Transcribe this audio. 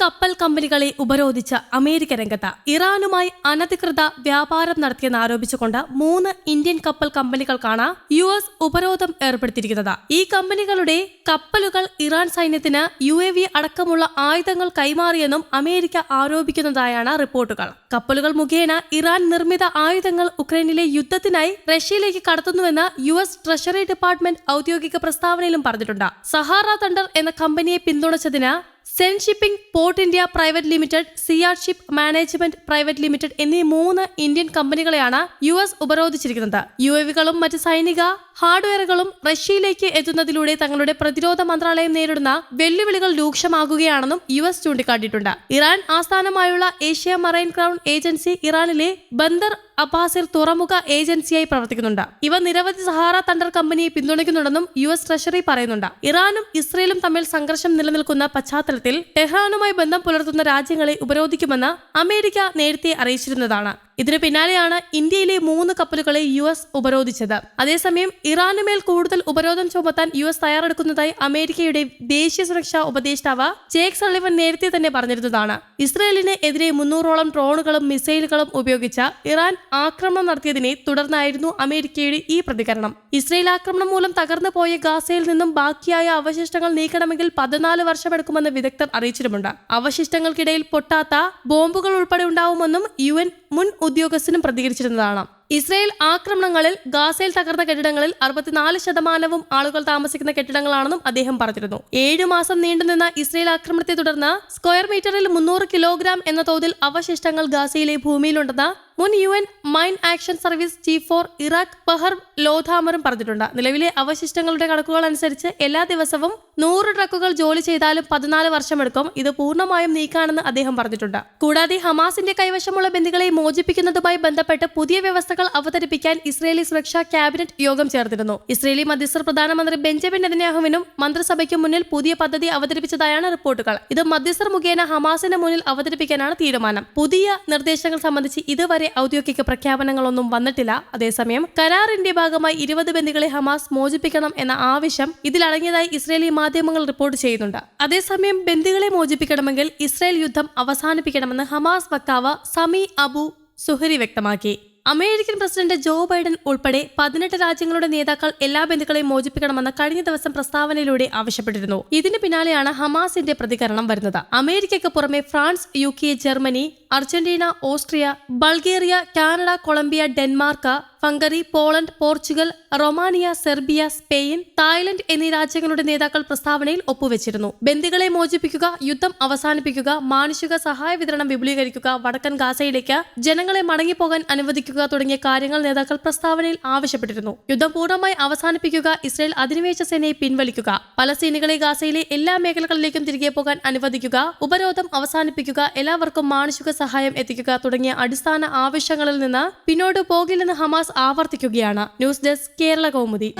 കപ്പൽ കമ്പനികളെ ഉപരോധിച്ച അമേരിക്ക രംഗത്ത് ഇറാനുമായി അനധികൃത വ്യാപാരം നടത്തിയെന്ന് ആരോപിച്ചുകൊണ്ട് മൂന്ന് ഇന്ത്യൻ കപ്പൽ കമ്പനികൾക്കാണ് യു എസ് ഉപരോധം ഏർപ്പെടുത്തിയിരിക്കുന്നത്. ഈ കമ്പനികളുടെ കപ്പലുകൾ ഇറാൻ സൈന്യത്തിന് യു എ വി അടക്കമുള്ള ആയുധങ്ങൾ കൈമാറിയെന്നും അമേരിക്ക ആരോപിക്കുന്നതായാണ് റിപ്പോർട്ടുകൾ. കപ്പലുകൾ മുഖേന ഇറാൻ നിർമ്മിത ആയുധങ്ങൾ ഉക്രൈനിലെ യുദ്ധത്തിനായി റഷ്യയിലേക്ക് കടത്തുന്നുവെന്ന് യു എസ് ട്രഷറി ഡിപ്പാർട്ട്മെന്റ് ഔദ്യോഗിക പ്രസ്താവനയിലും പറഞ്ഞിട്ടുണ്ട്. സഹാറ തണ്ടർ എന്ന കമ്പനിയെ പിന്തുണച്ചതിന് Zen shipping port India private limited Siyar ship management private limited എന്നീ മൂന്ന് ഇന്ത്യൻ കമ്പനികളെയാണ് യു എസ് ഉപരോധിച്ചിരിക്കുന്നത്. യു എവികളും മറ്റ് സൈനിക ഹാർഡ്വെയറുകളും റഷ്യയിലേക്ക് എത്തുന്നതിലൂടെ തങ്ങളുടെ പ്രതിരോധ മന്ത്രാലയം നേരിടുന്ന വെല്ലുവിളികൾ രൂക്ഷമാകുകയാണെന്നും യു എസ് ചൂണ്ടിക്കാട്ടിയിട്ടുണ്ട്. ഇറാൻ ആസ്ഥാനമായുള്ള ഏഷ്യ മറൈൻ ക്രൗൺ ഏജൻസി ഇറാനിലെ ബന്ദർ അബ്ബാസിൽ തുറമുഖ ഏജൻസിയായി പ്രവർത്തിക്കുന്നുണ്ട്. ഇവ നിരവധി സഹാറ തണ്ടർ കമ്പനിയെ പിന്തുണയ്ക്കുന്നുണ്ടെന്നും യു എസ് ട്രഷറി പറയുന്നുണ്ട്. ഇറാനും ഇസ്രയേലും തമ്മിൽ സംഘർഷം നിലനിൽക്കുന്ന പശ്ചാത്തലത്തിൽ ടെഹ്റാനുമായി ബന്ധം പുലർത്തുന്ന രാജ്യങ്ങളെ ഉപരോധിക്കുമെന്ന് അമേരിക്ക നേരത്തെ അറിയിച്ചിരുന്നതാണ്. ഇതിനു പിന്നാലെയാണ് ഇന്ത്യയിലെ മൂന്ന് കപ്പലുകളെ യു എസ് ഉപരോധിച്ചത്. അതേസമയം ഇറാനുമേൽ കൂടുതൽ ഉപരോധം ചുമത്താൻ യു എസ് തയ്യാറെടുക്കുന്നതായി അമേരിക്കയുടെ ദേശീയ സുരക്ഷാ ഉപദേഷ്ടാവ് ജേക്ക് സള്ളിവൻ നേരത്തെ തന്നെ പറഞ്ഞിരുന്നതാണ്. ഇസ്രയേലിന് എതിരെ മുന്നൂറോളം ഡ്രോണുകളും മിസൈലുകളും ഉപയോഗിച്ച ഇറാൻ ആക്രമണം നടത്തിയതിനെ തുടർന്നായിരുന്നു അമേരിക്കയുടെ ഈ പ്രതികരണം. ഇസ്രയേൽ ആക്രമണം മൂലം തകർന്നു പോയ ഗാസയിൽ നിന്നും ബാക്കിയായ അവശിഷ്ടങ്ങൾ നീക്കണമെങ്കിൽ പതിനാല് വർഷമെടുക്കുമെന്ന് വിദഗ്ധർ അറിയിച്ചിട്ടുമുണ്ട്. അവശിഷ്ടങ്ങൾക്കിടയിൽ പൊട്ടാത്ത ബോംബുകൾ ഉൾപ്പെടെ ഉണ്ടാവുമെന്നും യു മുൻ ഉദ്യോഗസ്ഥനും പ്രതികരിച്ചിരുന്നതാണ്. ഇസ്രയേൽ ആക്രമണങ്ങളിൽ ഗാസയിൽ തകർന്ന കെട്ടിടങ്ങളിൽ അറുപത്തിനാല് ശതമാനവും ആളുകൾ താമസിക്കുന്ന കെട്ടിടങ്ങളാണെന്നും അദ്ദേഹം പറഞ്ഞിരുന്നു. ഏഴു മാസം നീണ്ടുനിന്ന ഇസ്രയേൽ ആക്രമണത്തെ തുടർന്ന് സ്ക്വയർ മീറ്ററിൽ മുന്നൂറ് കിലോഗ്രാം എന്ന തോതിൽ അവശിഷ്ടങ്ങൾ ഗാസയിലെ ഭൂമിയിലുണ്ടെന്ന് മുൻ U N mine action service chief for Iraq ബഹർ ലോധാമറും പറഞ്ഞിട്ടുണ്ട്. നിലവിലെ അവശിഷ്ടങ്ങളുടെ കണക്കുകൾ അനുസരിച്ച് എല്ലാ ദിവസവും നൂറ് ട്രക്കുകൾ ജോലി ചെയ്താലും പതിനാല് വർഷമെടുക്കും. ഇത് പൂർണമായും നീക്കാണെന്ന് അദ്ദേഹം പറഞ്ഞിട്ടുണ്ട്. കൂടാതെ ഹമാസിന്റെ കൈവശമുള്ള ബന്ദികളെ മോചിപ്പിക്കുന്നതുമായി ബന്ധപ്പെട്ട് പുതിയ വ്യവസ്ഥകൾ അവതരിപ്പിക്കാൻ ഇസ്രയേലി സുരക്ഷാ ക്യാബിനറ്റ് യോഗം ചേർന്നിരുന്നു ഇസ്രയേലി മധ്യസ്ഥർ പ്രധാനമന്ത്രി ബെഞ്ചമിൻ നെതന്യാഹുവിനും മന്ത്രിസഭയ്ക്ക് മുന്നിൽ പുതിയ പദ്ധതി അവതരിപ്പിച്ചതായാണ് റിപ്പോർട്ടുകൾ. ഇത് മധ്യസ്ഥർ മുഖേന ഹമാസിന് മുന്നിൽ അവതരിപ്പിക്കാനാണ് തീരുമാനം. പുതിയ നിർദ്ദേശങ്ങൾ സംബന്ധിച്ച് ഇതുവരെ ഔദ്യോഗിക പ്രഖ്യാപനങ്ങളൊന്നും വന്നിട്ടില്ല. അതേസമയം കരാറിന്റെ ഭാഗമായി ഇരുപത് ബന്ദികളെ ഹമാസ് മോചിപ്പിക്കണം എന്ന ആവശ്യം ഇതിലടങ്ങിയതായി ഇസ്രയേലി മാധ്യമങ്ങൾ റിപ്പോർട്ട് ചെയ്യുന്നുണ്ട്. അതേസമയം ബന്ദികളെ മോചിപ്പിക്കണമെങ്കിൽ ഇസ്രയേൽ യുദ്ധം അവസാനിപ്പിക്കണമെന്ന് ഹമാസ് വക്താവ് സമി അബു സുഹരി വ്യക്തമാക്കി. അമേരിക്കൻ പ്രസിഡന്റ് ജോ ബൈഡൻ ഉൾപ്പെടെ പതിനെട്ട് രാജ്യങ്ങളുടെ നേതാക്കൾ എല്ലാ ബന്ധുക്കളെയും മോചിപ്പിക്കണമെന്ന് കഴിഞ്ഞ ദിവസം പ്രസ്താവനയിലൂടെ ആവശ്യപ്പെട്ടിരുന്നു. ഇതിന് പിന്നാലെയാണ് ഹമാസിന്റെ പ്രതികരണം വരുന്നത്. അമേരിക്കയ്ക്ക് പുറമെ France U K Germany Argentina Austria Bulgaria Canada Colombia Denmark Hungary Poland Portugal Romania Serbia Spain Thailand എന്നീ രാജ്യങ്ങളുടെ നേതാക്കൾ പ്രസ്താവനയിൽ ഒപ്പുവെച്ചിരുന്നു. ബന്ദികളെ മോചിപ്പിക്കുക യുദ്ധം അവസാനിപ്പിക്കുക മാനുഷിക സഹായ വിതരണം വിപുലീകരിക്കുക വടക്കൻ ഗാസയിലേക്ക് ജനങ്ങളെ മടങ്ങിപ്പോകാൻ അനുവദിക്കുക തുടങ്ങിയ കാര്യങ്ങൾ നേതാക്കൾ പ്രസ്താവനയിൽ ആവശ്യപ്പെട്ടിരുന്നു. യുദ്ധം പൂർണമായി അവസാനിപ്പിക്കുക ഇസ്രയേൽ അധിനിവേശ സേനയെ പിൻവലിക്കുക പലസ്തീനികളെ ഗാസയിലെ എല്ലാ മേഖലകളിലേക്കും തിരികെ പോകാൻ അനുവദിക്കുക ഉപരോധം അവസാനിപ്പിക്കുക എല്ലാവർക്കും മാനുഷിക സഹായം എത്തിക്കുക തുടങ്ങിയ അടിസ്ഥാന ആവശ്യങ്ങളിൽ നിന്ന് പിന്നോട്ട് പോകില്ലെന്ന് ഹമാസ് ആവർത്തിക്കുകയാണ്. News desk Kerala Kaumudi.